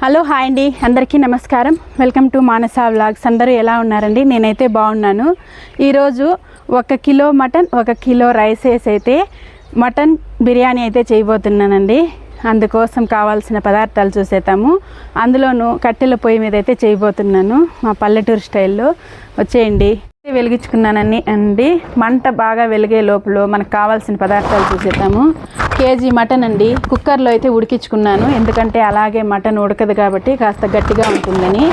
Hello hi అండి. అందరికీ నమస్కారం. Welcome to Manasa vlogs. అందరూ ఎలా ఉన్నారండి? నేనైతే బాగున్నాను. ఈరోజు ఒక కిలో మటన్ ఒక కిలో రైస్ వేసి అయితే మటన్ బిర్యానీ అయితే చేయబోతున్నానండి. అందుకోసం కావాల్సిన పదార్థాలు చూసేద్దాము. అందులోనూ కట్టెల పొయ్యి మీద అయితే చేయబోతున్నాను మా పల్లెటూరు స్టైల్లో. వచ్చేయండి. వెలిగించుకున్నానని అండి. మంట బాగా వెలిగే లోపల మనకు కావాల్సిన పదార్థాలు చూసేద్దాము. కేజీ మటన్ అండి. కుక్కర్లో అయితే ఉడికించుకున్నాను. ఎందుకంటే అలాగే మటన్ ఉడకదు కాబట్టి కాస్త గట్టిగా ఉంటుందని.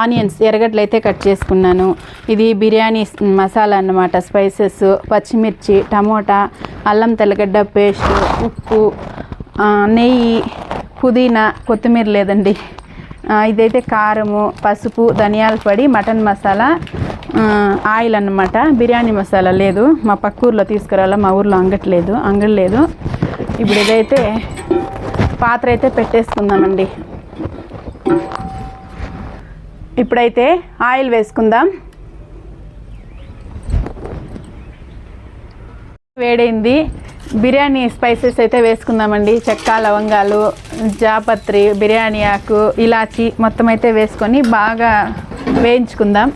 ఆనియన్స్ ఎర్రగడ్డలు అయితే కట్ చేసుకున్నాను. ఇది బిర్యానీ మసాలా అన్నమాట. స్పైసెస్ పచ్చిమిర్చి టమోటా అల్లం తెల్లగడ్డ పేస్ట్ ఉప్పు నెయ్యి పుదీనా కొత్తిమీర లేదండి. ఇదైతే కారము పసుపు ధనియాల పొడి మటన్ మసాలా ఆయిల్ అన్నమాట. బిర్యానీ మసాలా లేదు. మా పక్క ఊర్లో తీసుకురావాలా మా ఊర్లో అంగట్లేదు అంగడి లేదు ఇప్పుడు ఇదైతే పాత్ర అయితే పెట్టేసుకుందామండి. ఇప్పుడైతే ఆయిల్ వేసుకుందాం. వేడైంది. బిర్యానీ స్పైసెస్ అయితే వేసుకుందామండి. చెక్క లవంగాలు జాపత్రి బిర్యానీ ఆకు ఇలాచి మొత్తం అయితే వేసుకొని బాగా వేయించుకుందాం.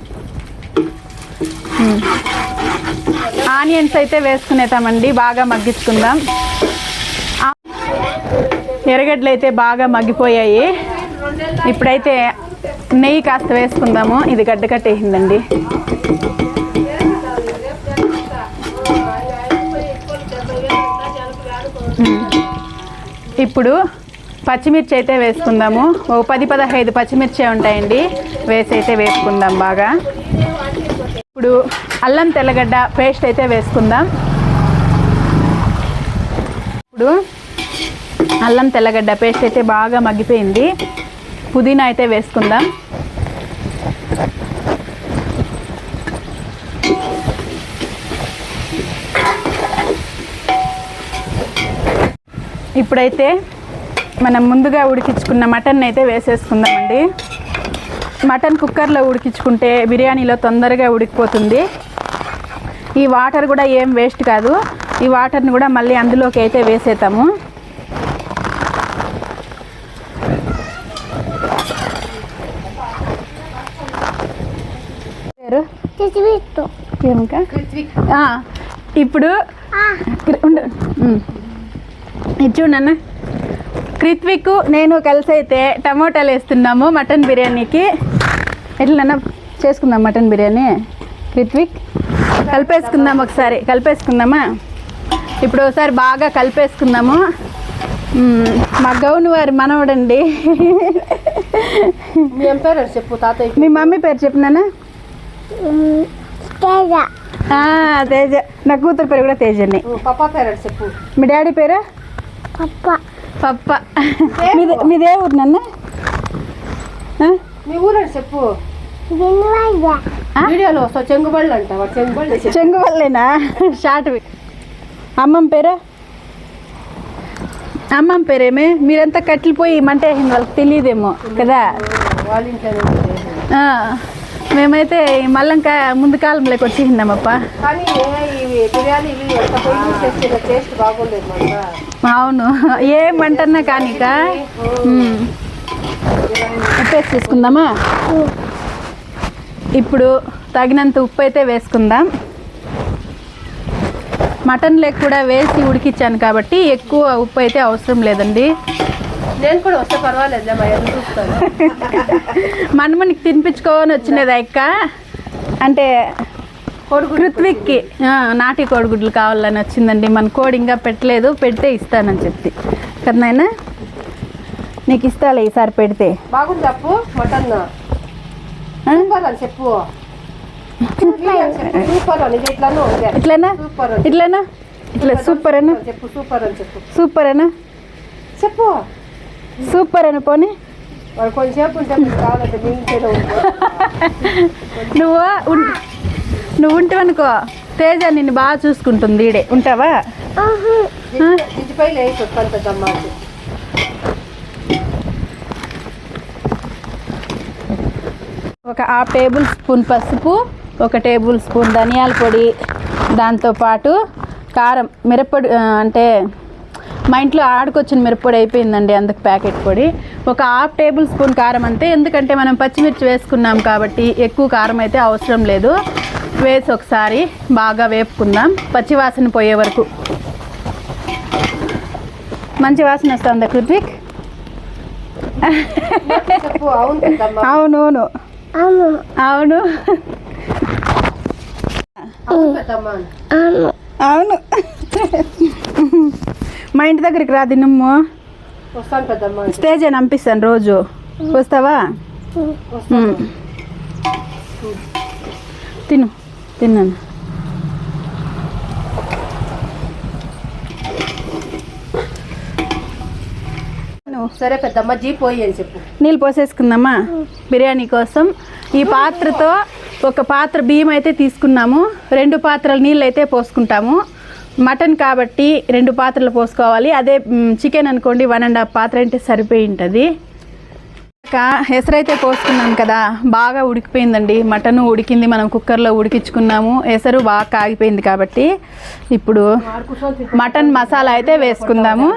ఆనియన్స్ అయితే వేసుకునేతామండి బాగా మగ్గించుకుందాం. ఎర్రగడ్డలు అయితే బాగా మగ్గిపోయాయి. ఇప్పుడైతే నెయ్యి కాస్త వేసుకుందాము ఇది గడ్డ కట్టేసిందండి. ఇప్పుడు పచ్చిమిర్చి అయితే వేసుకుందాము. ఓ పది పదహైదు పచ్చిమిర్చి ఉంటాయండి వేసి అయితే వేసుకుందాం బాగా. ఇప్పుడు అల్లం తెల్లగడ్డ పేస్ట్ అయితే వేసుకుందాం. ఇప్పుడు అల్లం తెల్లగడ్డ పేస్ట్ అయితే బాగా మగ్గిపోయింది. పుదీనా అయితే వేసుకుందాం. ఇప్పుడైతే మనం ముందుగా ఉడికించుకున్న మటన్ అయితే వేసేసుకుందామండి. మటన్ కుక్కర్లో ఉడికించుకుంటే బిర్యానీలో తొందరగా ఉడికిపోతుంది. ఈ వాటర్ కూడా ఏం వేస్ట్ కాదు. ఈ వాటర్ని కూడా మళ్ళీ అందులోకి అయితే ఆ, ఇప్పుడు. ఇది చూడన్న? కృత్విక్ నేను కలిసి అయితే టమోటాలు వేస్తున్నాము మటన్ బిర్యానీకి. ఎట్లన్నా చేసుకుందాం మటన్ బిర్యానీ. కృత్విక్ కలిపేసుకుందాం ఒకసారి. కలిపేసుకుందామా? ఇప్పుడు ఒకసారి బాగా కలిపేసుకుందాము. మా గౌన్ వారి మనవడండి. చెప్పు? తాతయ్య మీ మమ్మీ పేరు చెప్పినానా ఆ, తేజ. నా కూతురు పేరు కూడా తేజని. పప్ప పేరు చెప్పు? మీ డాడీ పేరు? పప్ప. మీదే మీదే ఊరు నన్ను? మీ ఊరు అది చెప్పు వీడియోలో వస్తా చెంగుబళ్ళు అంట వాడు చెంగుబళ్ళు చెప్పు. చెంగువల్లేనా షార్ట్ అమ్మమ్మ పేరు? అమ్మమ్మ పేరేమే? మీరంతా కట్టిపోయి మంట వేసింది వాళ్ళకి తెలియదేమో కదా? మేమైతే ఈ మల్లంక ముందు కాలంలోకి వచ్చేసిందామప్ప అవును. ఏమంటన్నా కానిక. ఉప్పు వేసి తీసుకుందామా? ఇప్పుడు తగినంత ఉప్పు అయితే వేసుకుందాం. మటన్ లెగ్ కూడా వేసి ఉడికిచ్చాను కాబట్టి ఎక్కువ ఉప్పు అయితే అవసరం లేదండి. నేను కూడా వస్తే పర్వాలేదు మనమనికి తినిపించుకొని వచ్చినది అక్క. అంటే కృత్విక్కి నాటి కోడిగుడ్లు కావాలని వచ్చిందండి. మన కోడి ఇంకా పెట్టలేదు పెడితే ఇస్తానని చెప్పి. కదా నాయనా నీకు ఇస్తాలే ఈసారి పెడితే. బాగుంది చెప్పు మటన్. చెప్పు. ఇట్లాను. ఇట్లనా? ఇట్లా సూపర్ అనా చెప్పు. సూపర్ అని చెప్పు. సూపర్ అనా చెప్పు. సూపర్ అని పోనీ. కొంచెంసేపు నువ్వు? నువ్వు ఉంటవనుకో తేజ నిన్ను బాగా చూసుకుంటుంది. ఈడే. ఉంటావా? ఇంటిపై లేచి ఒక హాఫ్ టేబుల్ స్పూన్ పసుపు ఒక టేబుల్ స్పూన్ ధనియాల పొడి దాంతోపాటు కారం మిరప్పొడి అంటే మా ఇంట్లో ఆడుకొచ్చిన మిరప్పొడి అయిపోయిందండి అందుకు ప్యాకెట్ పొడి. ఒక హాఫ్ టేబుల్ స్పూన్ కారం అంతే ఎందుకంటే మనం పచ్చిమిర్చి వేసుకున్నాం కాబట్టి ఎక్కువ కారం అయితే అవసరం లేదు. వేసి ఒకసారి బాగా వేపుకుందాం పచ్చివాసన పోయే వరకు. మంచి వాసన వస్తుందా కృతిక్? అవును అవును అవును. అవును. మా ఇంటి దగ్గరికి రా దినమ్ము స్టేజ్ అని పంపిస్తాను రోజు. వస్తావా? తిను తిన్నాను సరే పెద్దమ్మ జీ పోయి అని చెప్పు. నీళ్ళు పోసేసుకుందామా? బిర్యానీ కోసం. ఈ పాత్రతో ఒక పాత్ర బియ్యం అయితే తీసుకున్నాము. రెండు పాత్రలు నీళ్ళు అయితే పోసుకుంటాము. మటన్ కాబట్టి రెండు పాత్రలు పోసుకోవాలి. అదే చికెన్ అనుకోండి వన్ అండ్ హాఫ్ పాత్ర అంటే సరిపోయి ఉంటుంది. ఇంకా ఎసరైతే పోసుకున్నాం కదా బాగా ఉడికిపోయిందండి. మటన్ ఉడికింది మనం కుక్కర్లో ఉడికించుకున్నాము. ఎసరు బాగా కాగిపోయింది కాబట్టి ఇప్పుడు మటన్ మసాలా అయితే వేసుకుందాము.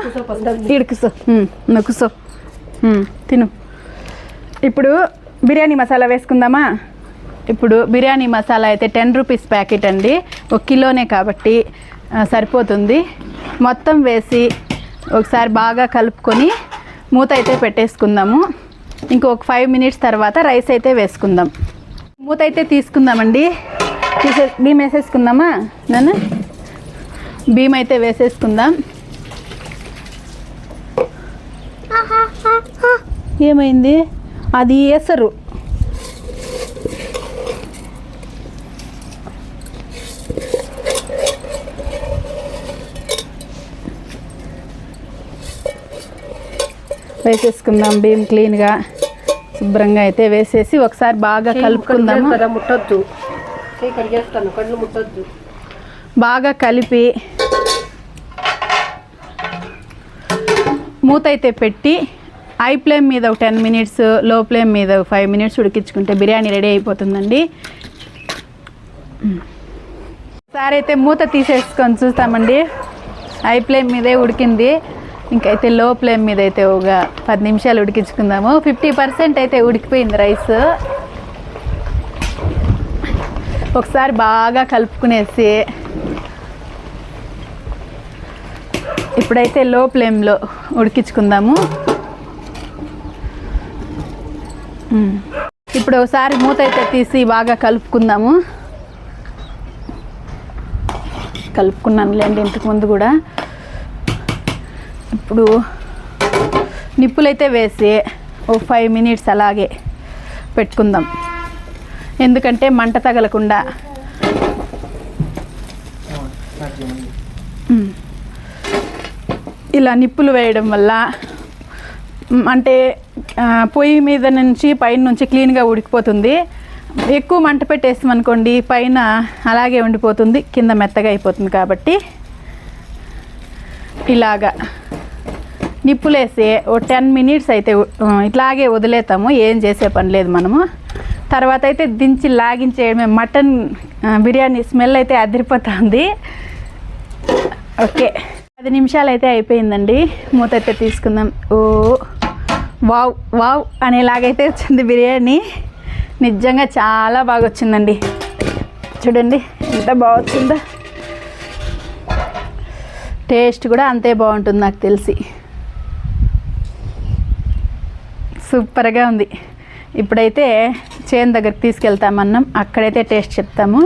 ఇడుకుసో నొక్కుసో తిను. ఇప్పుడు బిర్యానీ మసాలా వేసుకుందామా? ఇప్పుడు బిర్యానీ మసాలా అయితే టెన్ రూపీస్ ప్యాకెట్ అండి. ఒక కిలోనే కాబట్టి సరిపోతుంది. మొత్తం వేసి ఒకసారి బాగా కలుపుకొని మూత అయితే పెట్టేసుకుందాము. ఇంకొక ఫైవ్ మినిట్స్ తర్వాత రైస్ అయితే వేసుకుందాం. మూత అయితే తీసుకుందామండి. తీసే బియ్యం వేసేసుకుందామా? నన్ను? బియ్యం అయితే వేసేసుకుందాం. ఏమైంది? అది వేసరు వేసేసుకుందాం బియ్యం క్లీన్గా శుభ్రంగా అయితే వేసేసి ఒకసారి బాగా కలుపుకుందాము? కదా ముట్టొద్దు. కడిగేస్తాను కళ్ళు ముట్టొద్దు. బాగా కలిపి మూత అయితే పెట్టి హై ఫ్లేమ్ మీద ఒక టెన్ మినిట్స్లో ఫ్లేమ్ మీద ఒక ఫైవ్ మినిట్స్ ఉడికించుకుంటే బిర్యానీ రెడీ అయిపోతుందండి. ఒకసారి అయితే మూత తీసేసుకొని చూస్తామండి. హై ఫ్లేమ్ మీదే ఉడికింది. ఇంకైతే లో ఫ్లేమ్ మీద అయితే ఒక పది నిమిషాలు ఉడికించుకుందాము. ఫిఫ్టీ పర్సెంట్ అయితే ఉడికిపోయింది రైస్. ఒకసారి బాగా కలుపుకునేసి ఇప్పుడైతే లో ఫ్లేమ్లో ఉడికించుకుందాము. ఇప్పుడు ఒకసారి మూత అయితే తీసి బాగా కలుపుకుందాము. కలుపుకున్నాను లేండి ఇంతకుముందు కూడా. ఇప్పుడు నిప్పులైతే వేసి ఓ ఫైవ్ మినిట్స్ అలాగే పెట్టుకుందాం. ఎందుకంటే మంట తగలకుండా. ఇలా నిప్పులు వేయడం వల్ల అంటే పొయ్యి మీద నుంచి పైన నుంచి క్లీన్గా ఉడికిపోతుంది. ఎక్కువ మంట పెట్టేస్తాం అనుకోండి పైన అలాగే ఉండిపోతుంది కింద మెత్తగా అయిపోతుంది కాబట్టి ఇలాగా. నిప్పులేసి ఓ టెన్ మినిట్స్ అయితే ఇట్లాగే వదిలేతాము. ఏం చేసే పని లేదు మనము. తర్వాత అయితే దించి లాగించేయడమే. మటన్ బిర్యానీ స్మెల్ అయితే అదిరిపోతుంది. ఓకే. పది నిమిషాలు అయితే అయిపోయిందండి. మూత అయితే తీసుకుందాం. ఓ వావ్ వావ్ అనేలాగైతే వచ్చింది బిర్యానీ. నిజంగా చాలా బాగా వచ్చిందండి. చూడండి ఎంత బాగా వచ్చిందో. టేస్ట్ కూడా అంతే బాగుంటుంది నాకు తెలిసి. సూపర్గా ఉంది. ఇప్పుడైతే చేను దగ్గరికి తీసుకెళ్తామన్నాం. అక్కడైతే టేస్ట్ చెప్తాము.